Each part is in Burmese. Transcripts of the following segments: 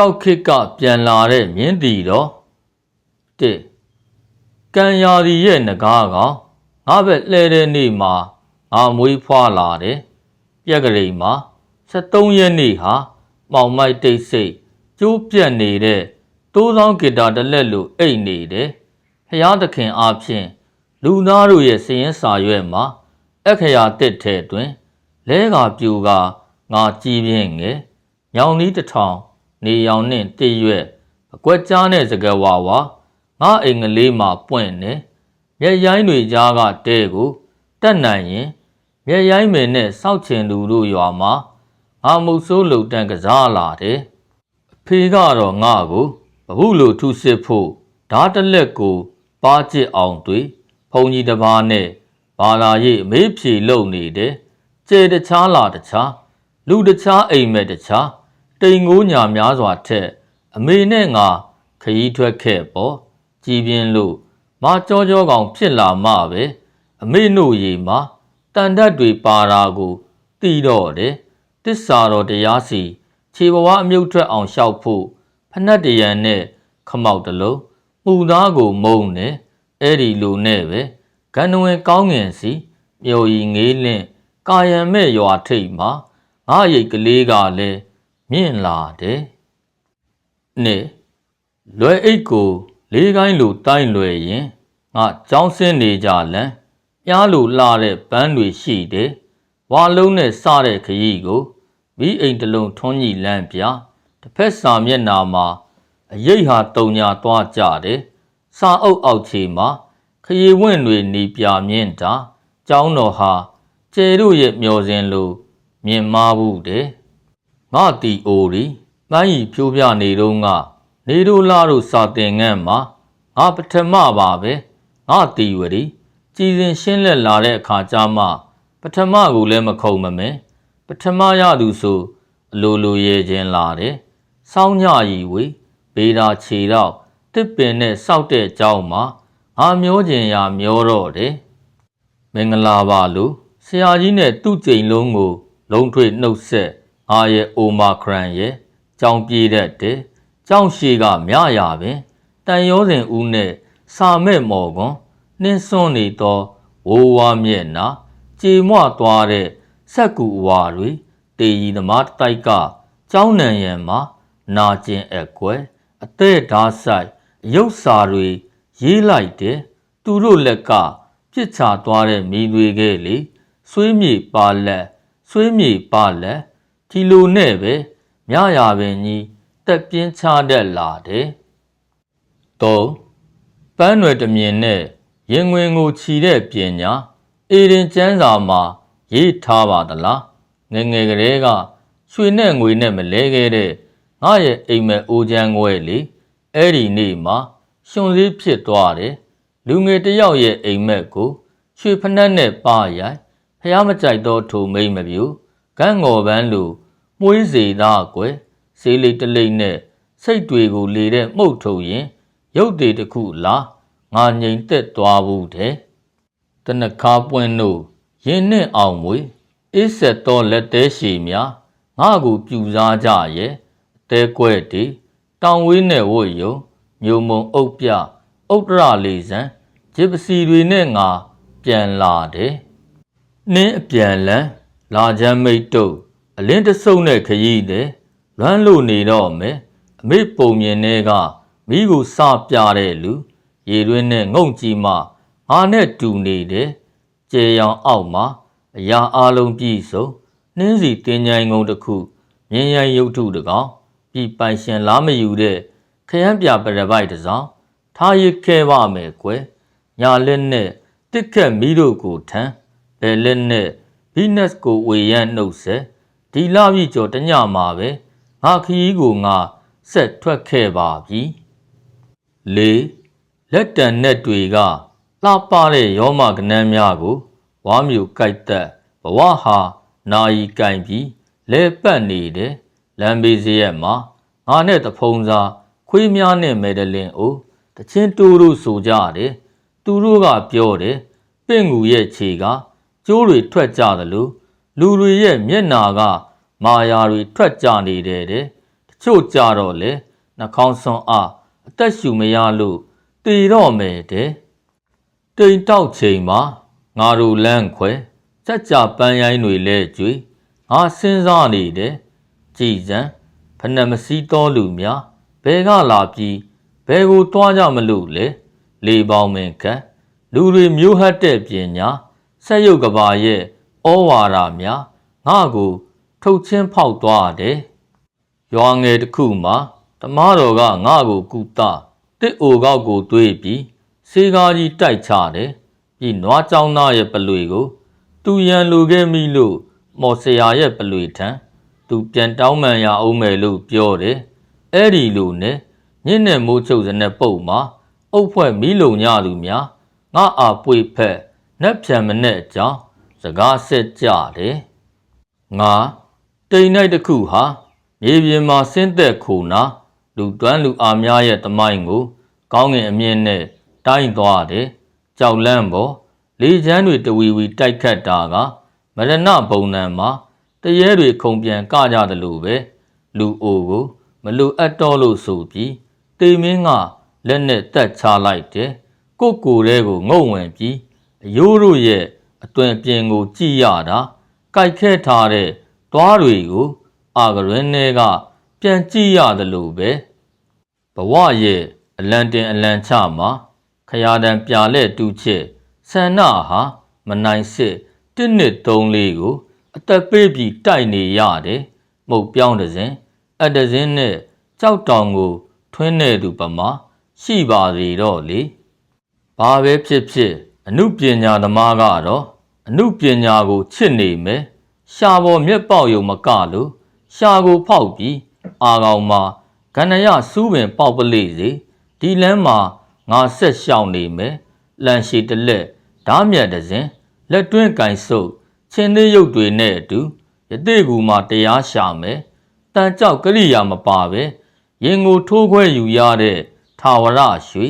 ကြောက်ခစ်ကပြန်လာတဲ့မြင်းတီတော်တစ်ကံယာရီရဲ့ငကားကောင်ငါဘက်လှဲတဲ့နေ့မှာငါမွေးဖွားလာတယ်ပြက်ကလေးမှာ73ရက်နေ့ဟာမောင်မိုက်တိတ်ဆိတ်ကျိုးပြက်နေတဲ့တိုးဆောင်ဂီတာတစ်လက်လိုအိတ်နေတယ်ဖျားသခင်အားဖြင့်လူသားတို့ရဲ့စည်ရင်စာရွက်မှာအခရာတစ်ထဲတွင်လဲကပြူကငါကြည်ပြင်းငယ်ညောင်နီးတစ်ထောင် နေရောင်နှင့်တည့်ရွက်အကွက်ကြားနဲ့စကဝါဝါငါအိမ်ကလေးမှာပွင့်နေမျက်ရိုင်းတွေကြားကတဲကိုတက်နိုင်ရင်မျက်ရိုင်းမယ်နဲ့စောက်ချင်လူတို့ရွာမှာငါမုတ်ဆိုးလုံတန်ကစားလာတယ်အဖေကတော့ငါကိုဘဘူးလိုထုစစ်ဖို့ဓာတ်တစ်လက်ကို ပါကျစ်အောင်တွေဖုန်ကြီးတစ်ပါးနဲ့ဘာသာရေးအမေးဖြေလုံနေတယ်ကျဲတခြားလာတခြားလူတခြားအိမ်မက်တခြား တိမ်ငိုးညာများစွာထက် အမေနဲ့ငါခရီးထွက်ခဲ့ပေါ့ကြည်ပြင်းလို့မကြောကြောကောင်ဖြစ်လာမှပဲအမေတို့ရေမှာတန်တတ်တွေပါတာကိုတီးတော့တယ်တစ္ဆာတော်တရားစီခြေဘဝအမြုပ်ထွက်အောင်လျှောက်ဖို့ဖနှက်တရံနဲ့ခမောက်တလုံးမှုသားကိုမုံတယ်အဲ့ဒီလိုနဲ့ပဲဂန္ဓဝင်ကောင်းငင်စီမြို့ဤငေးလင့်ကာယံမဲ့ရွာထိပ်မှာငါရိတ်ကလေးကလည်း မြင့်လာတယ်နှစ်လွယ်အိတ်ကို လေးကိုင်းလိုတိုင်းလွယ်ရင်ငါကြောင်းစင်းနေကြလန်ပြားလိုလှတဲ့ပန်းတွေရှိတယ်ဝါလုံးနဲ့စတဲ့ခရီးကိုမိအိမ်တစ်လုံးထွန်းကြီးလမ်းပြတစ်ဖက်စာမျက်နာမှာအရိတ်ဟာတုံညာသွားကြတယ်စာအုပ်အောက်ခြေမှာခရီးဝင့်တွေနေပြမြင့်တာကျောင်းတော်ဟာကျဲတို့ရဲ့မျောစင်လိုမြင်မာဘူးတဲ့ ငါတီအိုရီပန်းရီဖြိုးပြနေတော့ကနေတို့လာတို့စာတင်ငန်းမှာငါပထမပါပဲငါတီဝရီကြည်စဉ်ရှင်းလက်လာတဲ့အခါကျမှပထမကိုလည်းမခုံမမဲပထမရသူဆိုအလိုလိုရဲခြင်းလာတယ်စောင်းညရီဝေဘေးတာခြေတော့တစ်ပင်နဲ့စောက်တဲ့เจ้าမှာငါမျောကျင်ရမျောတော့တယ်မင်္ဂလာပါလို့ဆရာကြီးနဲ့သူ့ကြိမ်လုံးကို လုံးထွေနှုတ်ဆက် ငါရဲ့အိုမာခရန်ရဲ့ကြောင်ပြေးတတ်တယ်ကြောင်ရှိကမြရပင်တန်ရောစဉ်ဦးနဲ့စာမဲ့မော်ကွန်နှင်းစွန်းနေသောဝိုးဝါမျက်နာကြေမွသွားတဲ့ဆက်ကူအဝါတွေတေရီသမားတိုက်ကကြောင်းနံရံမှာနာကျင်အကွယ်အသက်ဓာတ်ဆိုင်ရုပ်စာတွေရေးလိုက်တယ်သူတို့လက်ကပြစ်ချသွားတဲ့မိတွေကလေဆွေးမြေပါလက်ဆွေးမြေပါလက် ဒီလိုနဲ့ပဲမြရပင်ကြီးတက်ပြင်းချတတ်လာတယ်။၃ပန်းွယ်တမြင်နဲ့ရင်ငွေငိုချီတဲ့ပညာအေရင်ကျန်းစာမှာရေးထားပါသလားငယ်ငယ်ကလေးကရွှေနဲ့ငွေနဲ့မလဲခဲ့တဲ့ငါရဲ့အိမ်မက်အိုးချမ်းခွဲလေအဲ့ဒီနေ့မှာရှင်စည်းဖြစ်သွားတယ်လူငယ်တယောက်ရဲ့အိမ်မက်ကိုရွှေဖနှက်နဲ့ပါရိုက်ဖះမကြိုက်တော့ထိုမိမ့်မပြူ ကန်းငော်ပန်းလူမွေးစေသားကွယ်စေးလေးတလိမ့်နဲ့စိတ်တွေကိုလေတဲ့မှုတ်ထုတ်ရင် ရုပ်တွေတစ်ခုလားငါငိမ်သက်သွားဘူးတဲ့တနခါပွင့်တို့ရင်နဲ့အောင်မွေအေးဆက်သောလက်သေးရှည်များငါကိုပြူစားကြရဲ့အသေးကွဲ့တီတောင်ဝေးနဲ့ဝတ်ယုံမြို့မုံအုပ်ပြဥတ္တရလေးစံဂျစ်ပစီတွေနဲ့ငါပြန်လာတယ်နင်းအပြန်လန်း လာချမ်းမိတ်တို့အလင်းတဆုပ်နဲ့ခရီးတယ်လွမ်းလို့နေတော့မယ်အမေပုံမြင်တဲ့ကမိကိုစပြတဲ့လူရေတွင်းနဲ့ငုံကြည့်မှငါနဲ့တူနေတယ်ကျေရောင်အောက်မှာအရာအလုံးပြည့်စုံနှင်းစီတင်းញိုင်းငုံတစ်ခုမြင်းရိုင်းရုပ်ထုတစ်ကောင်ပြီးပိုင်ရှင်လားမယူတဲ့ခရမ်းပြပရပိုက်တစ်စောင်းထားရခဲပါမယ်ကွယ်ညာလက်နဲ့တစ်ခက်မီးတို့ကိုထမ်းဘယ်လက်နဲ့ ဘီနက်ကိုဝေရန်နှုတ်ဆက်ဒီလပြည့်ကျော်တညမှာပဲငါခီးကိုငါဆက်ထွက်ခဲ့ပါပြီလေလက်တံနဲ့တွေကလှပတဲ့ရောမကနန်းများကိုဝါမျိုးကြိုက်သက်ဘဝဟာနာယီကင်ပြီးလဲပတ်နေတယ်လမ်းဘေးစရက်မှာငါနဲ့တဖုံစားခွေးများနဲ့မယ်ဒလင်အိုတချင်းတူတို့ဆိုကြတယ်သူတို့ကပြောတယ်ပင့်ငူရဲ့ခြေက ကျိုးတွေထွက်ကြသလိုလူတွေရဲ့မျက်နာက မာယာတွေထွက်ကြနေတယ်တဲ့တချို့ကြတော့လေနှာခေါင်းဆွမ်းအားအသက်ရှူမရလို့တည်တော့မယ်တဲ့တိမ်တောက်ချိန်မှာငါတို့လန့်ခွဲစက်ကြပန်းရိုင်းတွေလဲကျွေငါစဉ်းစားနေတယ်ကြည်စံဖနမစီတော်လူများဘဲကလာပြီးဘဲကိုတွားကြမလို့လေလေပေါင်းမင်ခတ်လူတွေမျိုးဟတ်တဲ့ပညာ ဆက်ရုပ်ကဘာရဲ့ဩဝါဒများငါကို ထုတ်ချင်းဖောက်သွားတယ်ရွာငယ်တစ်ခုမှာတမားတော်ကငါကိုကူတာတစ်အိုကောက်ကိုတွေးပြီးစေကားကြီးတိုက်ချတယ်ပြီးနွားကြောင်းသားရဲ့ပလွေကို သူရန်လိုခဲ့မိလို့မော်ဆရာရဲ့ပလွေထံသူပြန်တောင်းပန်ရအောင်မယ်လို့ပြောတယ်အဲ့ဒီလိုနဲ့ညစ်နဲ့မိုးချုပ်စနဲ့ပုတ်မှာအုပ်ဖွဲ့မီးလုံညသူများငါအာပွေဖက် နှက်ဖြံမနဲ့အကြောင်းစကားဆက်ကြတယ်ငါတိမ်နိုင်တစ်ခုဟာမြေပြင်မှာဆင်းသက်ခုနာလူတွန်းလူအားများရဲ့တမိုင်းကို ကောင်းငင်အမြင့်နဲ့တိုင်းသွားတယ်ကြောက်လန့်ပေါ်လေချမ်းတွေတဝီဝီတိုက်ခတ်တာကမရဏဘုံနံမှာတရေတွေခုံပြန်ကကြတယ်လို့ပဲလူအိုကို မလူအပ်တော့လို့ဆိုပြီးတေမင်းကလက်နဲ့တက်ချလိုက်တယ်ကိုကိုယ်တဲကိုငုံဝင်ပြီး အယိုးတို့ရဲ့အတွင်ပြင်ကို ကြည့်ရတာကြိုက်ခဲထားတဲ့သွားတွေကို အာဂရင်းတွေကပြန်ကြည့်ရတယ်လို့ပဲဘဝရဲ့အလံတင်အလံချမှာခရာတံပြာလက်တူးချက်ဆန္ဒဟာမနိုင်စစ်တစ်နှစ်သုံးလေးကို အသက်ပေးပြီးတိုက်နေရတယ်မှုတ်ပြောင်းတဲ့စဉ်အတဇင်းနဲ့ကြောက်တောင်ကို ထွင်းနေသူပမာရှိပါသေးတော့လေဘာပဲဖြစ်ဖြစ် အမှုပညာသမားကတော့အမှုပညာကိုချစ်နေမယ်ရှာပေါ်မျက်ပေါက်ယုံမကလို့ရှာကိုဖောက်ပြီးအာကောင်မှာကဏယစူးပင်ပေါက်ပလိစေဒီလမ်းမှာငါဆက်ရှောင်နေမယ်လန်ရှိတလက်ဓားမြတ်တစ်စင်လက်တွင်းကင်ဆုပ်ချင်းသေးရုပ်တွေနဲ့အတူယတိကူမှာတရားရှာမယ်တန်ကြောက်ကလိယာမပါပဲရင်ကိုထိုးခွဲယူရတဲ့ထာဝရရွှေ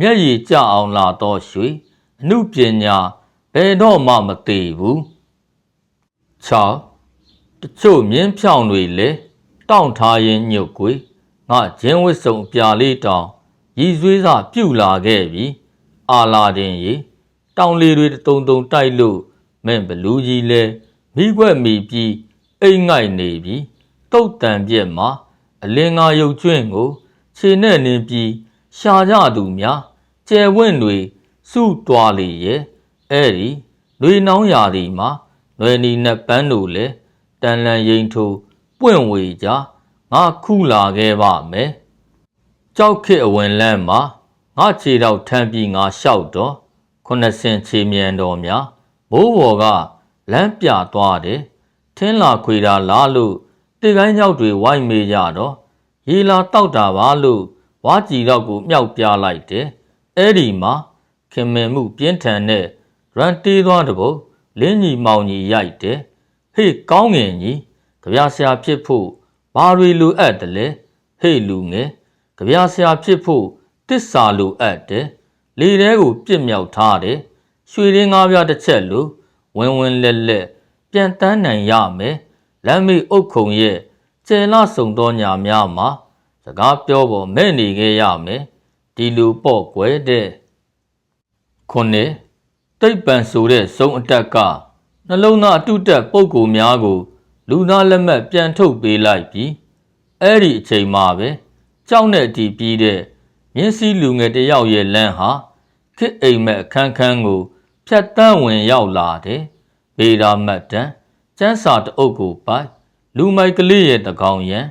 မျက်ရည်ကျအောင်လာတော့ရွှေ အမှုပညာဘယ်တော့မှမသေးဘူး6တချို့မြင်းဖြောင်တွေလည်းတောင့်ထားရင်ညုတ်ကွေငါဂျင်းဝစ်စုံပြာလေးတောင်ရည်ဆွေးစာပြုတ်လာခဲ့ပြီအာလာတင်ရေတောင်လေတွေတုံတုံတိုက်လို့မင်းဘလူးကြီးလဲမိခွက်မိပြီးအိမ်ငိုက်နေပြီတုတ်တန်ပြက်မှာအလင်းငါရုပ်ကျွင့်ကို ခြေနဲ့နင်းပြီးရှာကြသူများကျယ်ဝင့်တွေ စုတွားလေရဲ့အဲ့ဒီလွေနှောင်းရာဒီမှာလွယ်နီနဲ့ပန်းတို့လဲတန်လန်ရင်ထိုးပွင့်ဝေကြငါခုလာခဲ့ပါမယ်ကြောက်ခစ်အဝင်လန်းမှာငါခြေတော့ထမ်းပြီးငါလျှောက်တော့ခုနှစ်ဆင်ခြေမြန်တော်များမိုးပေါ်ကလမ်းပြသွားတယ်ထင်းလာခွေတာလားလို့တေကိုင်းကြောက်တွေဝိုက်မေးကြတော့ရေလာတောက်တာပါလို့ဝါကြည်တော့ကိုမြောက်ပြလိုက်တယ်အဲ့ဒီမှာ ခင်မင်မှုပြင်းထန်တဲ့ရန်တေးသွားတပုတ်လင်းကြီးမောင်ကြီးရိုက်တယ်ဟေ့ကောင်းငင်ကြီးကြပြဆရာဖြစ်ဖို့ဘာတွေလိုအပ်တယ်လဲဟေ့လူငယ်ကြပြဆရာဖြစ်ဖို့တစ္ဆာလိုအပ်တယ်လေထဲကိုပြစ်မြောက်ထားတယ်ရွှေရင်းငါးပြားတစ်ချက်လိုဝင်းဝင်းလက်လက်ပြန်တန်းနိုင်ရမယ်လမ်းမေအုတ်ခုံရဲ့ကျယ်လဆုံသောညာများမှာစကားပြောပေါ်မဲ့နေခဲ့ရမယ်ဒီလူပေါ့ကွယ်တဲ့ ခုနှစ်တိတ်ပန်ဆိုတဲ့စုံအတက်ကနှလုံးသားအတုတက်ပုံကိုများကို လူသားလက်မှတ်ပြန်ထုတ်ပေးလိုက်ပြီးအဲ့ဒီအချိန်မှာပဲကြောက်နဲ့တီးပြီးတဲ့မြင်းစည်းလူငယ်တယောက်ရဲ့လမ်းဟာခစ်အိမ်မက်အခန်းခန်းကိုဖြတ်တန်းဝင်ရောက်လာတယ်။ဗေဒာမတ်တန်ကျန်းစာတအုပ်ကိုပိုက်လူမိုက်ကလေးရဲ့တကောင်ရန်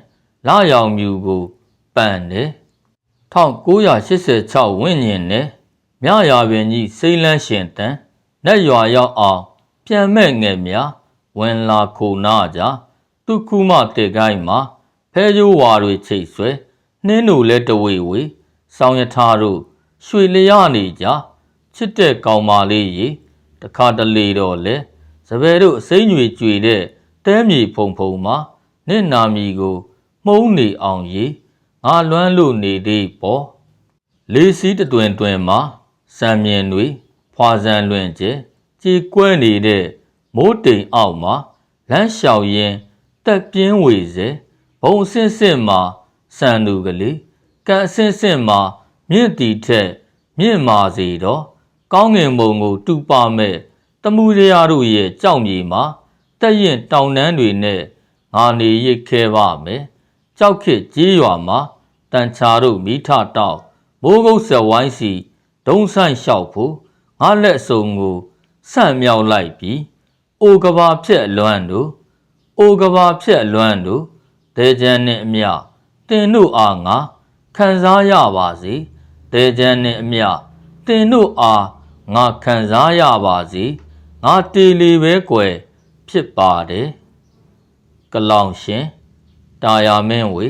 လာရောင်မြူကိုပန်တယ်။1986ဝန်းကျင်နဲ့ မြရာပင်ကြီးစိမ့်လန်းရှင်တန်နက်ရွာရောက်အောင်ပြန်မဲ့ငယ်များဝင်လာခိုနာကြသူခုမတေကိုင်းမှာဖဲကျိုးဝါတွေချိတ်ဆွဲနှင်းတို့လဲတဝေဝေဆောင်ရထားတို့ရွှေလျာနေကြချစ်တဲ့ကောင်မလေးရေတခါတလေတော့လဲစပယ်တို့အစိမ့်ညွေကြွေတဲ့တဲမြေဖုံဖုံမှာနင့်နာမီကိုမှုံးနေအောင်ရေငါလွမ်းလို့နေသေးပေါ့လေးစီးတတွင်တွင်မှာ စံမြင်တွေဖွာစံလွင်ကျဲကြေကွဲနေတဲ့မိုးတိမ်အောက်မှာလမ်းလျှောက်ရင်တက်ပြင်းဝေစေဘုံဆင့်ဆင့်မှာစံသူကလေးကံအဆင့်ဆင့်မှာမြင့်တီထက်မြင့်မာစေတော့ကောင်းငင်ဘုံကိုတူပါမဲ့တမှုရရတို့ရဲ့ကြောက်မြေမှာတက်ရင်တောင်တန်းတွေနဲ့ငါနေရစ်ခဲပါမယ်ကြောက်ခစ်ကြီးရွာမှာတန်ချာတို့မိထတောက်မိုးကုတ်ဆက်ဝိုင်းစီ ဒုံဆိုင်လျှောက်ဖို့ငါလက်စုံကိုဆန့်မြောက်လိုက်ပြီးအိုကဘာဖြက်လွမ်းတို့အိုကဘာဖြက်လွမ်းတို့ဒေကြံနှင့်အမျှတင်တို့အားငါခံစားရပါစေဒေကြံနှင့်အမျှတင်တို့အားငါခံစားရပါစေငါတေလီပဲကွယ်ဖြစ်ပါတယ်ကလောင်ရှင်တာယာမင်းဝေ